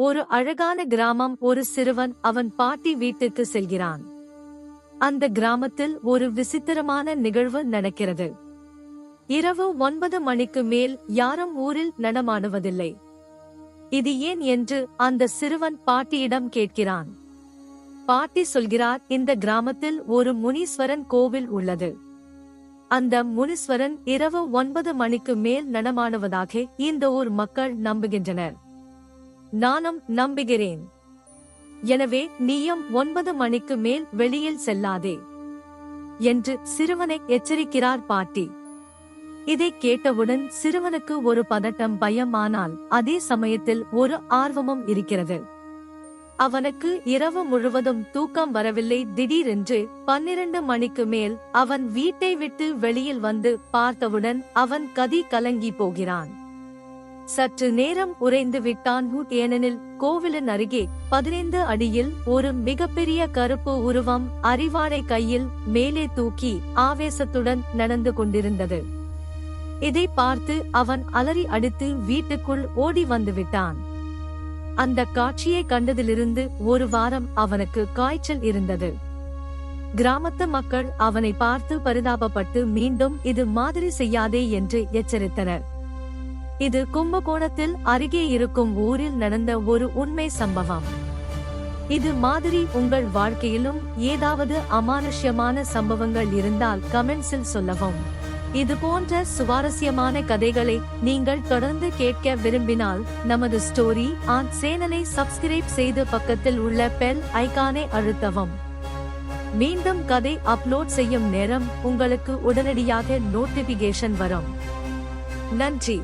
ஒரு அழகான கிராமம் ஒரு சிறுவன் அவன் பாட்டி வீட்டுக்கு செல்கிறான். அந்த கிராமத்தில் ஒரு விசித்திரமான நிகழ்வு நடக்கிறது. இரவு ஒன்பது மணிக்கு மேல் யாரும் ஊரில் நடமாடுவதில்லை. இது ஏன் என்று அந்த சிறுவன் பாட்டியிடம் கேட்கிறான். பாட்டி சொல்கிறார் இந்த கிராமத்தில் ஒரு முனீஸ்வரன் கோவில் உள்ளது. அந்த முனீஸ்வரன் இரவு ஒன்பது மணிக்கு மேல் நடமாடுவதாக இந்த ஊர் மக்கள் நம்புகின்றனர். நானும் நம்புகிறேன். எனவே நீயும் ஒன்பது மணிக்கு மேல் வெளியில் செல்லாதே. என்று சிறுவனை எச்சரிக்கிறார் பாட்டி. இதை கேட்டவுடன் சிறுவனுக்கு ஒரு பதட்டம் பயமானால் அதே சமயத்தில் ஒரு ஆர்வமும் இருக்கிறது. அவனுக்கு இரவு முழுவதும் தூக்கம் வரவில்லை. திடீரென்று பன்னிரண்டு மணிக்கு மேல் அவன் வீட்டை விட்டு வெளியில் வந்து பார்த்தவுடன் அவன் கதி கலங்கி போகிறான். சற்று நேரம் உறைந்து விட்டான் ஹூட் ஏனெனில் கோவிலின் அருகே பதினைந்து அடியில் ஒரு மிகப்பெரிய கருப்பு உருவம் அரிவாளை கையில் மேலே தூக்கி ஆவேசத்துடன் நடந்து கொண்டிருந்தது. இதை பார்த்து அவன் அலறி அடித்து வீட்டுக்குள் ஓடி வந்து விட்டான். அந்த காட்சியை கண்டதிலிருந்து ஒரு வாரம் அவனுக்கு காய்ச்சல் இருந்தது. கிராமத்து மக்கள் அவனை பார்த்து பரிதாபப்பட்டு மீண்டும் இது மாதிரி செய்யாதே என்று எச்சரித்தனர். இது கும்பகோணத்தில் அருகே இருக்கும் ஊரில் நடந்த ஒரு உண்மை சம்பவம். இது மாதிரி உங்கள் வாழ்க்கையிலும் ஏதாவது அமானுஷ்யமான சம்பவங்கள் இருந்தால் கமெண்ட்ஸில் சொல்லவும். இது போன்ற சுவாரஸ்யமான கதைகளை நீங்கள் தொடர்ந்து கேட்க விரும்பினால் நமது ஸ்டோரி ஆன் சேனலை சப்ஸ்கிரைப் செய்து பக்கத்தில் உள்ள பெல் ஐகானை அழுத்தவும். மீண்டும் கதை அப்லோட் செய்யும் நேரம் உங்களுக்கு உடனடியாக நோட்டிபிகேஷன் வரும். நன்றி.